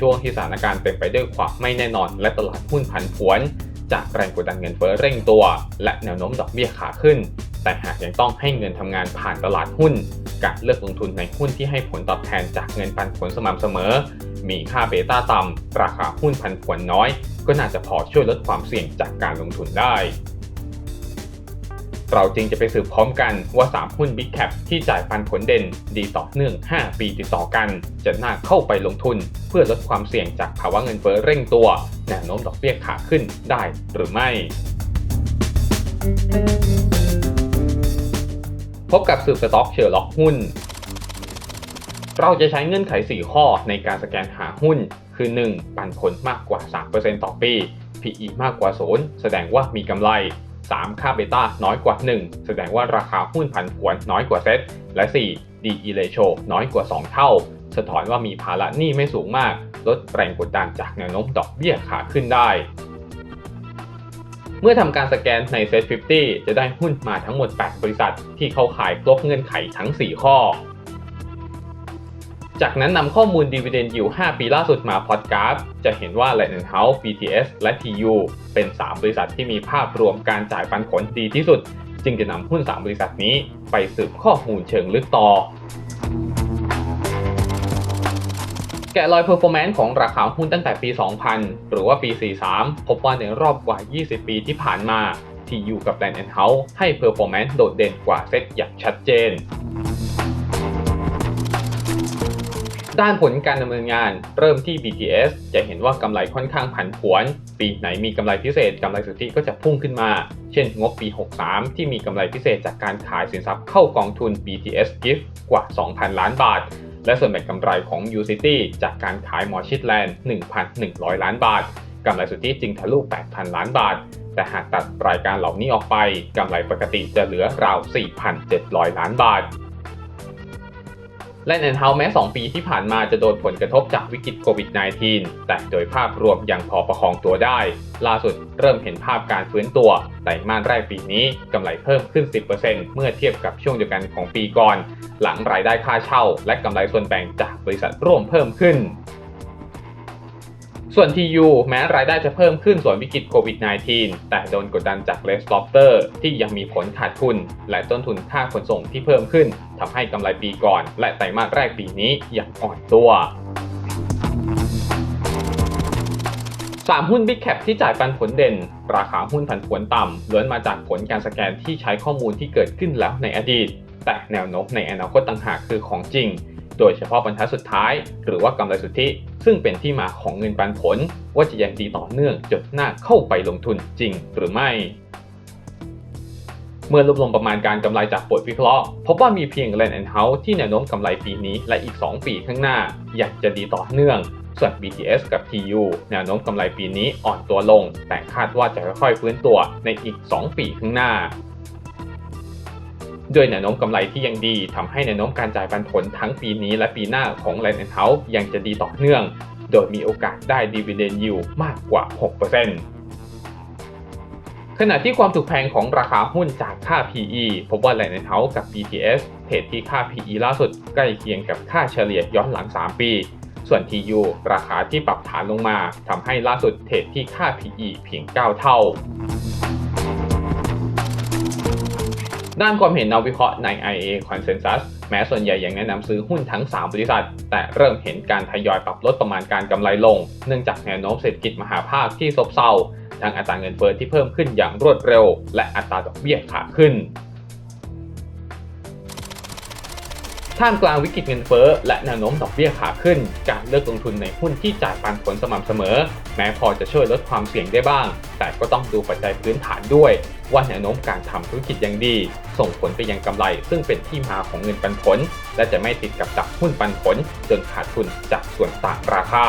ช่วงที่สถานการณ์เต็มไปด้วยความไม่แน่นอน และตลาดหุ้นผันผวน จากแรงกดดันเงินเฟ้อเร่งตัว และแนวโน้มดอกเบี้ยขาขึ้น แต่หากยังต้องให้เงินทำงานผ่านตลาดหุ้น การเลือกลงทุนในหุ้นที่ให้ผลตอบแทนจากเงินปันผลสม่ำเสมอ มีค่าเบต้าต่ำราคาหุ้นผันผวนน้อย ก็น่าจะพอช่วยลดความเสี่ยงจากการลงทุนได้ เราจึงจะไปสืบพร้อมกันว่า 3 หุ้น Big Cap ที่จ่ายปันผลเด่นดีต่อเนื่อง 5 ปีติดต่อกัน จะน่าเข้าไปลงทุน เพื่อลดความเสี่ยงจากภาวะเงินเฟ้อเร่งตัว แนวโน้มดอกเบี้ยขาขึ้นได้หรือไม่ พบกับสืบสต็อกเชอร์ล็อกหุ้น เราจะใช้เงื่อนไข 4 ข้อในการสแกนหาหุ้น คือ 1. ปันผลมากกว่า 3%ต่อปี PE มากกว่า 0 แสดงว่ามีกำไร 3. ค่าเบต้าน้อยกว่า 1 แสดงว่าราคาหุ้นผันผวนน้อยกว่าเซ็ตและ 4. DE ratio น้อยกว่า 2 เท่า สะท้อนว่ามีภาระหนี้ไม่สูงมาก ลดแรงกดดันจากแนวโน้มดอกเบี้ยขาขึ้นได้ เมื่อทำการสแกนใน Set 50 จะได้หุ้นมาทั้งหมด 8 บริษัท ที่เข้าข่ายครบเงื่อนไขทั้ง 4 ข้อ จากนั้นนำข้อมูล Dividend Yield 5 ปีล่าสุดมาพอดกราฟ จะเห็นว่า Lightning House, BTS และ TU เป็น 3 บริษัทที่มีภาพรวมการจ่ายปันผลดีที่สุด จึงจะนำหุ้น 3 บริษัทนี้ไปสืบข้อมูลเชิงลึกต่อ แกะรอย performance ของราคาหุ้นตั้งแต่ปี 2000 หรือว่าปี 43 พบว่าในรอบกว่า 20 ปีที่ผ่านมา TU กับ Land House ให้ performance โดดเด่นกว่าเซตอย่างชัดเจน ด้านผลการดำเนินงานเริ่มที่ BTS จะเห็นว่ากำไรค่อนข้างผันผวน ปีไหนมีกำไรพิเศษกำไรสุทธิก็จะพุ่งขึ้นมา เช่น งบปี 63 ที่มีกำไรพิเศษจากการขายสินทรัพย์เข้ากองทุน BTS Gift กว่า 2,000 ล้านบาท และส่วนแบ่งกำไรของ UCity จากการขายมอชิดแลนด์ 1,100 ล้านบาทกำไรสุทธิจึงทะลุ 8,000 ล้านบาท แต่หากตัดรายการเหล่านี้ออกไปกำไรปกติจะเหลือราว 4,700 ล้านบาท และแอนเฮาแม้2ปีที่ผ่านมาจะโดนผลกระทบจากวิกฤตโควิด -19 แต่โดยภาพรวมยังพอประคองตัวได้ ล่าสุดเริ่มเห็นภาพการฟื้นตัวไตรมาสแรกปีนี้กำไรเพิ่มขึ้น 10%เมื่อเทียบกับช่วงเดียวกันของปีก่อน หลังรายได้ค่าเช่า และกำไรส่วนแบ่งจากบริษัทร่วมเพิ่มขึ้น ส่วน TU แม้รายได้จะเพิ่มขึ้นส่วนวิกฤตโควิด -19 แต่โดนกดดันจาก Red Lobster ที่ยังมีผลขาดทุน และต้นทุนค่าขนส่งที่เพิ่มขึ้นทำให้กำไรปีก่อน และไตรมาสแรกปีนี้ยังอ่อนตัว3หุ้น Big Cap ที่จ่ายปันผลเด่น ราคาหุ้นผันผวนต่ำล้วนมาจากผลการสแกนที่ใช้ข้อมูลที่เกิดขึ้นแล้วในอดีต แต่แนวโน้มในอนาคตต่างหากคือของจริง โดยเฉพาะบรรทัดสุดท้าย หรือว่ากำไรสุทธิ ซึ่งเป็นที่มาของเงินปันผล ว่าจะยังดีต่อเนื่องจนหน้าเข้าไปลงทุนจริงหรือไม่เมื่อรวบรวมประมาณการกำไรจากบทวิเคราะห์พบว่ามีเพียง Land and House ที่แนวโน้มกำไรปีนี้และอีก 2 ปีข้างหน้าอยังจะดีต่อเนื่อง ส่วน BTS กับ TU แนวโน้มกำไรปีนี้อ่อนตัวลง แต่คาดว่าจะค่อยๆฟื้นตัวในอีก 2 ปีข้างหน้า ด้วยแนวโน้มกำไรที่ยังดีทำให้แนวโน้มการจ่ายปันผลทั้งปีนี้และปีหน้าของ Land and House ยังจะดีต่อเนื่อง โดยมีโอกาสได้ Dividend Yield มากกว่า 6%ขณะที่ความถูกแพงของราคาหุ้นจากค่า PE พบว่า Land House กับ BTS เทรดที่ค่า PE ล่าสุดใกล้เคียงกับค่าเฉลี่ยย้อนหลัง 3 ปีส่วน TU ราคาที่ปรับฐานลงมาทำให้ล่าสุดเทรดที่ค่า PE เพียง 9 เท่า ด้านความเห็นนักวิเคราะห์ใน IA Consensus แม้ส่วนใหญ่ยังแนะนำซื้อหุ้นทั้ง 3 บริษัท แต่เริ่มเห็นการทยอยปรับลดประมาณการกำไรลง เนื่องจากแนวโน้มเศรษฐกิจมหาภาคที่ซบเซาทั้งอัตราเงินเฟ้อที่เพิ่มขึ้นอย่างรวดเร็ว และอัตราดอกเบี้ยขาขึ้น ท่ามกลางวิกฤตเงินเฟ้อและแนวโน้มดอกเบี้ยขาขึ้น การเลือกลงทุนในหุ้นที่จ่ายปันผลสม่ำเสมอ แม้พอจะช่วยลดความเสี่ยงได้บ้าง แต่ก็ต้องดูปัจจัยพื้นฐานด้วย ว่าแนวโน้มการทำธุรกิจยังดี ส่งผลไปยังกำไร ซึ่งเป็นที่มาของเงินปันผล และจะไม่ติดกับดักหุ้นปันผล จนขาดทุนจากส่วนต่างราคา